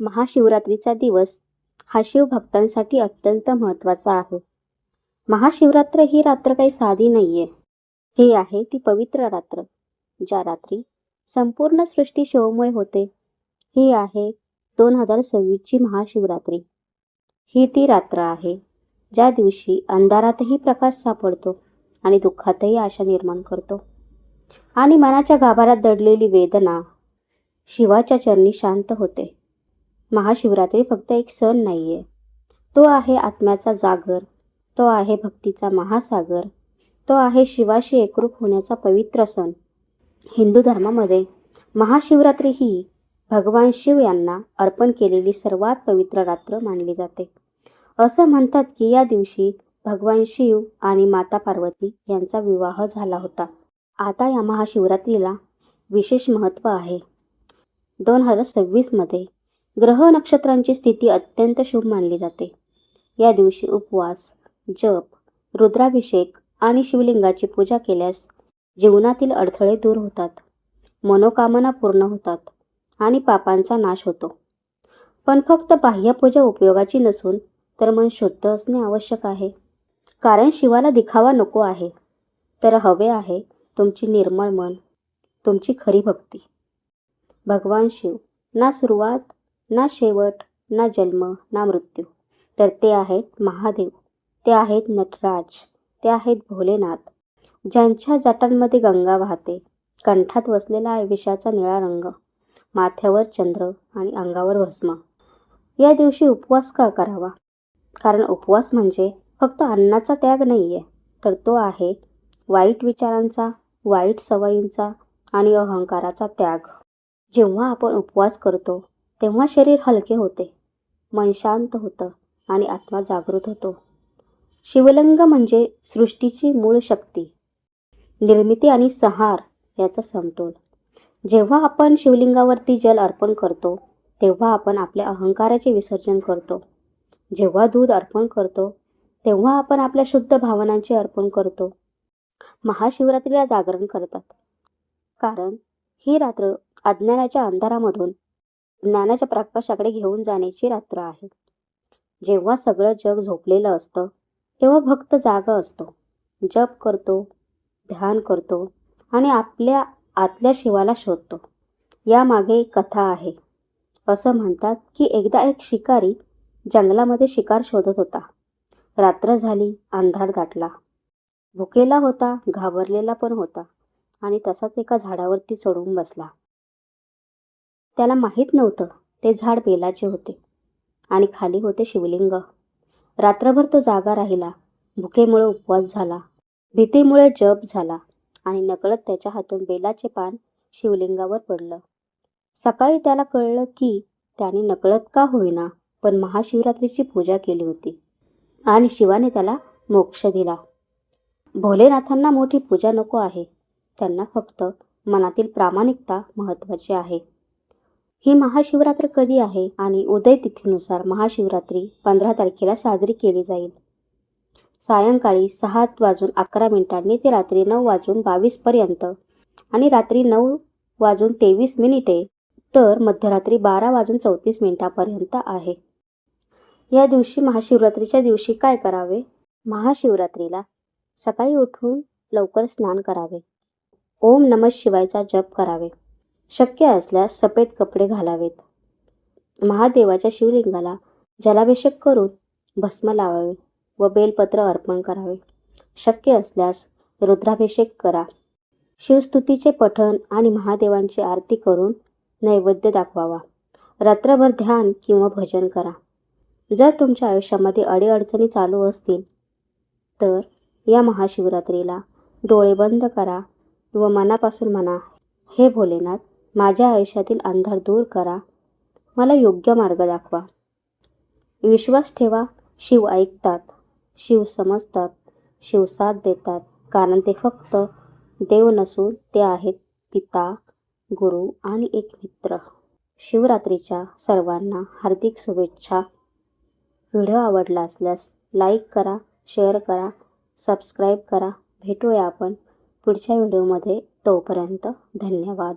महाशिवरात्रीचा दिवस हा शिवभक्तांसाठी अत्यंत महत्त्वाचा आहे. महाशिवरात्र ही रात्र काही साधी नाही आहे ही आहे ती पवित्र रात्र ज्या रात्री संपूर्ण सृष्टी शिवमय होते. ही आहे दोन हजार सव्वीसची महाशिवरात्री. ही ती रात्र आहे ज्या दिवशी अंधारातही प्रकाश सापडतो आणि दुःखातही आशा निर्माण करतो. आणि मनाच्या गाभाऱ्यात दडलेली वेदना शिवाच्या चरणी शांत होते. महाशिवरात्री फक्त एक सण नाही आहे तो आहे आत्म्याचा जागर तो आहे भक्तीचा महासागर तो आहे शिवाशी एकरूप होण्याचा पवित्र सण. हिंदू धर्मामध्ये महाशिवरात्री ही भगवान शिव यांना अर्पण केलेली सर्वात पवित्र रात्र मानली जाते. असं म्हणतात की या दिवशी भगवान शिव आणि माता पार्वती यांचा विवाह झाला होता. आता या महाशिवरात्रीला विशेष महत्त्व आहे. दोन हजार सव्वीसमध्ये ग्रह नक्षत्रांची स्थिती अत्यंत शुभ मानली जाते. या दिवशी उपवास जप रुद्राभिषेक आणि शिवलिंगाची पूजा केल्यास जीवनातील अडथळे दूर होतात मनोकामना पूर्ण होतात आणि पापांचा नाश होतो. पण फक्त बाह्यपूजा उपयोगाची नसून तर मन शुद्ध असणे आवश्यक आहे. कारण शिवाला दिखावा नको आहे. तर हवे आहे तुमची निर्मळ मन तुमची खरी भक्ती. भगवान शिव ना सुरुवात ना शेवट ना जन्म ना मृत्यू. तर ते आहेत महादेव. ते आहेत नटराज. ते आहेत भोलेनाथ. ज्यांच्या जटांमध्ये गंगा वाहते. कंठात वसलेला आहे विषाचा निळा रंग. माथ्यावर चंद्र आणि अंगावर भस्म. या दिवशी उपवास का करावा? कारण उपवास म्हणजे फक्त अन्नाचा त्याग नाही आहे तर तो आहे वाईट विचारांचा वाईट सवयींचा आणि अहंकाराचा त्याग. जेव्हा आपण उपवास करतो तेव्हा शरीर हलके होते. मन शांत होतं आणि आत्मा जागृत होतो. शिवलिंग म्हणजे सृष्टीची मूळ शक्ती. निर्मिती आणि संहार याचा समतोल. जेव्हा आपण शिवलिंगावरती जल अर्पण करतो तेव्हा आपण आपल्या अहंकाराचे विसर्जन करतो. जेव्हा दूध अर्पण करतो तेव्हा आपण आपल्या शुद्ध भावनांचे अर्पण करतो. महाशिवरात्रीला जागरण करतात. कारण ही रात्र अज्ञानाच्या अंधारामधून ज्ञानाच्या प्रकाशाकडे घेऊन जाण्याची रात्र आहे. जेव्हा सगळं जग झोपलेलं असतं तेव्हा भक्त जागा असतो. जप करतो ध्यान करतो आणि आपल्या आतल्या शिवाला शोधतो. यामागे एक कथा आहे. असं म्हणतात की एकदा एक शिकारी जंगलामध्ये शिकार शोधत होता. रात्र झाली अंधार दाटला. भुकेला होता घाबरलेला पण होता आणि तसाच एका झाडावरती चढून बसला. त्याला माहीत नव्हतं ते झाड बेलाचे होते. आणि खाली होते शिवलिंग. रात्रभर तो जागा राहिला. भुकेमुळे उपवास झाला. भीतीमुळे जप झाला. आणि नकळत त्याच्या हातून बेलाचे पान शिवलिंगावर पडलं. सकाळी त्याला कळलं की त्याने नकळत का होईना पण महाशिवरात्रीची पूजा केली होती. आणि शिवाने त्याला मोक्ष दिला. भोलेनाथांना मोठी पूजा नको आहे. त्यांना फक्त मनातील प्रामाणिकता महत्त्वाची आहे. ही महाशिवरात्र कधी आहे आणि उदय तिथीनुसार महाशिवरात्री पंधरा तारखेला साजरी केली जाईल. सायंकाळी सहा वाजून अकरा मिनिटांनी ते रात्री नऊ वाजून बावीसपर्यंत आणि रात्री नऊ वाजून तेवीस मिनिटे तर मध्यरात्री बारा वाजून चौतीस मिनिटापर्यंत आहे. या दिवशी महाशिवरात्रीच्या दिवशी काय करावे? महाशिवरात्रीला सकाळी उठून लवकर स्नान करावे. ओम नमः शिवायचा जप करावे. शक्य असल्यास सफेद कपडे घालावेत. महादेवाच्या शिवलिंगाला जलाभिषेक करून भस्म लावावे व बेलपत्र अर्पण करावे. शक्य असल्यास रुद्राभिषेक करा. शिवस्तुतीचे पठण आणि महादेवांची आरती करून नैवेद्य दाखवावा. रात्रभर ध्यान किंवा भजन करा. जर तुमच्या आयुष्यामध्ये अडीअडचणी चालू असतील तर या महाशिवरात्रीला डोळे बंद करा व मनापासून म्हणा हे भोलेनाथ माझ्या आयुष्यातील अंधार दूर करा. मला योग्य मार्ग दाखवा. विश्वास ठेवा. शिव ऐकतात. शिव समजतात. शिव साथ देतात. कारण ते फक्त देव नसून ते आहेत पिता गुरु आणि एक मित्र. शिवरात्रीच्या सर्वांना हार्दिक शुभेच्छा. व्हिडिओ आवडला असल्यास लाईक करा शेअर करा सबस्क्राईब करा. भेटूया आपण पुढच्या व्हिडिओमध्ये. तोपर्यंत धन्यवाद.